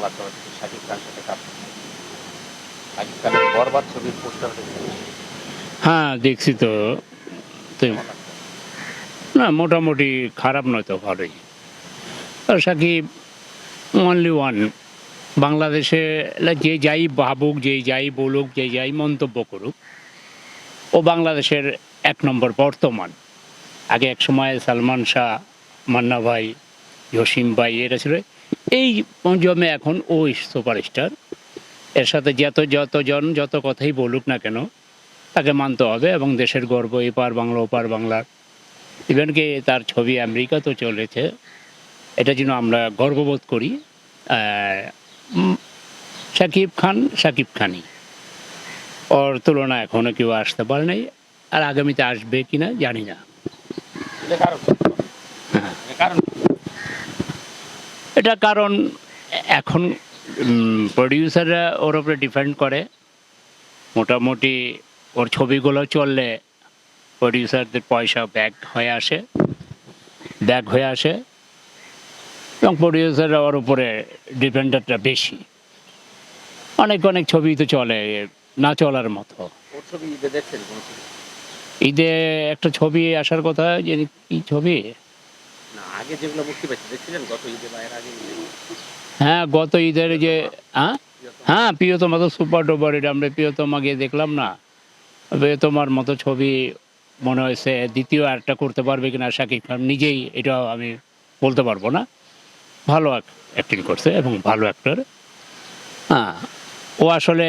বাংলা চলচ্চিত্র শাকিব খান সাথে কাজ শাকিব খানের বরবাদ ছবির পোস্টার হ্যাঁ দেখছি তো? না মোটামুটি খারাপ নয় তো ভালোই। আর সাকিব অনলি ওয়ান বাংলাদেশে যে যাই ভাবুক যে যাই বলুক যে যাই মন্তব্য করুক ও বাংলাদেশের এক নম্বর বর্তমান। আগে এক সময় সালমান শাহ মান্না ভাই জসিম ভাই এরা ছিল। এই পঞ্চমে এখন ও সুপারস্টার। এর সাথে যত যতজন যত কথাই বলুক না কেন তাকে মানতে হবে এবং দেশের গর্ব এপার বাংলা ওপার বাংলার ইভেন কি তার ছবি আমেরিকাতেও চলেছে এটা যেন আমরা গর্ববোধ করি। শাকিব খান শাকিব খানই। ওর তুলনা এখনও কেউ আসতে পারে নাই আর আগামীতে আসবে কিনা জানি না। কারণ? কি? হ্যাঁ। এটা কারণ এখন প্রডিউসাররা ওর উপরে ডিপেন্ড করে। মোটামুটি ওর ছবিগুলো চললে প্রডিউসারদের পয়সা ব্যাক হয়ে আসে ব্যাক হয়ে আসে। এবং প্রডিউসাররা ওর উপরে ডিপেন্ডেন্টটা বেশি। অনেক অনেক ছবি তো চলে না চলার মতো। ঈদে একটা ছবি আসার কথা যে কি ছবি? আগে যেগুলো মুক্তি পাইছে দেখছিলেন গত ঈদে বা এর আগে হ্যাঁ গত ঈদের যে হ্যাঁ? হ্যাঁ প্রিয়তমা তো সুপার ডুপার এটা আমরা প্রিয়তমা গিয়ে দেখলাম না। প্রিয়তমার মতো ছবি মনে হয়েছে দ্বিতীয় একটা করতে পারবে কিনা শাকিব খান নিজেই এটা আমি বলতে পারব না। ভালো অ্যাক্টিং করছে এবং ভালো অ্যাক্টর হ্যাঁ ও আসলে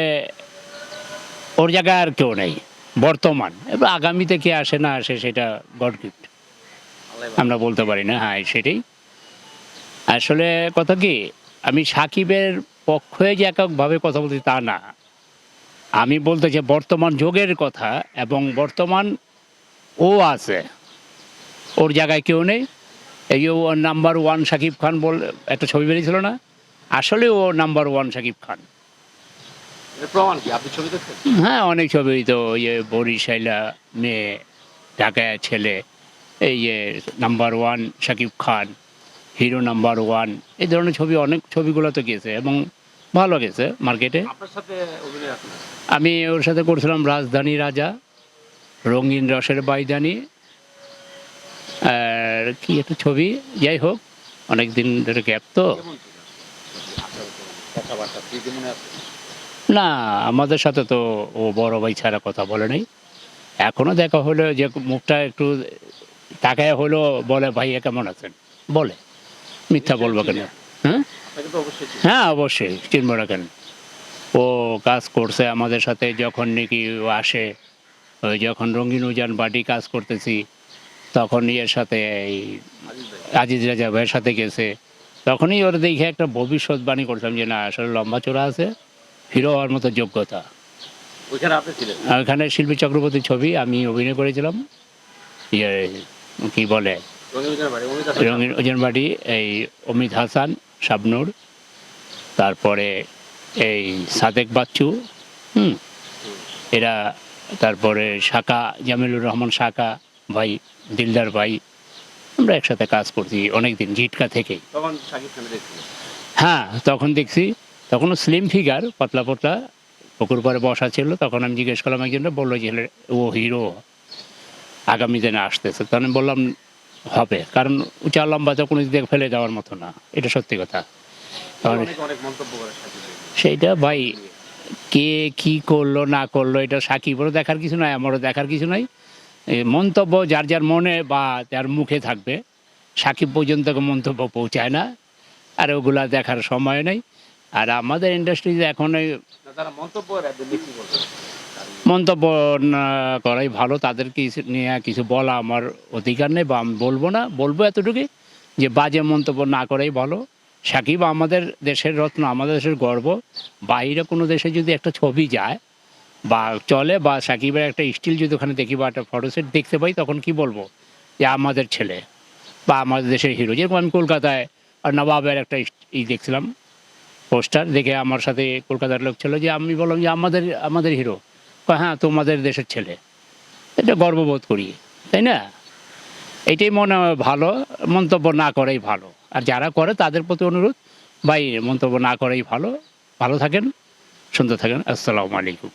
ওর জায়গায় আর কেউ নেই বর্তমান। এবার আগামীতে কে আসে না আসে সেটা গড গিফট। আমরা বলতে পারি না হ্যাঁ সেটাই। আসলে কথা কি আমি সাকিবের পক্ষে যে এককভাবে কথা বলছি তা না। আমি বলতে চাই বর্তমান যুগের কথা এবং বর্তমান ও আছে। ওর জায়গায় কেউ নেই। এই যে ও নাম্বার ওয়ান সাকিব খান বল একটা ছবি বেরিয়েছিল না? আসলে ও নাম্বার ওয়ান সাকিব খান। প্রমাণ কি? আপনি ছবি হ্যাঁ অনেক ছবি তো ইয়ে বরিশাইলা মেয়ে ঢাকায় ছেলে। এই যে number one Shakib Khan hero number one এই ধরনের ছবি অনেক ছবিগুলো তো গেছে এবং ভালো গেছে মার্কেটে আমি ওর সাথে করছিলাম রাজধানী রাজা রঙিন রসের বাইদানি। আর কি একটা ছবি যাই হোক অনেক দিন ধরে গ্যাপ তো। না আমাদের সাথে তো ও বড় ভাই ছাড়া কথা বলে নাই। এখনও দেখা হলো যে মুখটা একটু তাকায় হলো বলে ভাইয়া কেমন আছেন? বলে। মিথ্যা বলব কেন? হ্যাঁ। হ্যাঁ অবশ্যই চিনবো না কেন? ও কাজ করছে আমাদের সাথে যখন নাকি ও আসে ওই যখন রঙিন উজান বাড়ি কাজ করতেছি তখন ইয়ের সাথে এই আজিজ রাজা ভাইয়ের সাথে গেছে। তখনই ওর দেখে একটা ভবিষ্যৎবাণী করতাম যে না আসলে লম্বা চোরা আছে হিরো হওয়ার মতো যোগ্যতা। ওইখানে শিল্পী চক্রবর্তীর ছবি আমি অভিনয় করেছিলাম। ইয়ে কি বলে? রঙিন ওজন বাড়ি এই অমিত হাসান শাবনুর তারপরে এই সাদেক বাচ্চু হুম এরা তারপরে শাকা জামিলুর রহমান শাকা ভাই দিলদার ভাই আমরা একসাথে কাজ করছি অনেক দিন জিটকা থেকেই হ্যাঁ তখন দেখছি তখনও স্লিম ফিগার পাতলা পাতলা পুকুর পরে বসা ছিল তখন আমি জিজ্ঞেস করলাম একজনটা বলল যে ও হিরো আগামী দিনে আসতেছে। তখন বললাম হবে। কারণ উঁচা লম্বা তো কোনো দিকে ফেলে দেওয়ার মতো না। এটা সত্যি কথা। সেইটা ভাই কে কি করল না করল এটা সাকিবেরও দেখার কিছু নাই আমারও দেখার কিছু নাই। মন্তব্য যার যার মনে বা যার মুখে থাকবে সাকিব পর্যন্ত মন্তব্য পৌঁছায় না। আর ওগুলা দেখার সময় নেই। আর আমাদের ইন্ডাস্ট্রিতে এখন মন্তব্য মন্তব্য করাই ভালো। তাদের কিছু নিয়ে কিছু বলা আমার অধিকার নেই বা আমি বলব না। বলব এতটুকুই যে বাজে মন্তব্য না করাই ভালো। সাকিব আমাদের দেশের রত্ন, আমাদের দেশের গর্ব। বাইরে কোনো দেশে যদি একটা ছবি যায় বা চলে বা সাকিবের একটা স্টিল যদি ওখানে দেখি বা একটা ফটোসেট দেখতে পাই, তখন কি বলব? যে আমাদের ছেলে বা আমাদের দেশের হিরো যেরকম আমি কলকাতায় আর নবাবের একটা ই দেখছিলাম, পোস্টার দেখে আমার সাথে কলকাতার লোক ছিল যে আমি বললাম যে আমাদের আমাদের হিরো হ্যাঁ তোমাদের দেশের ছেলে। এটা গর্ববোধ করি, তাই না? এটাই মনে হয় ভালো, মন্তব্য না করাই ভালো। আর যারা করে তাদের প্রতি অনুরোধ, ভাই, মন্তব্য না করাই ভালো। ভালো থাকেন, সুন্দর থাকেন। আসসালামু আলাইকুম।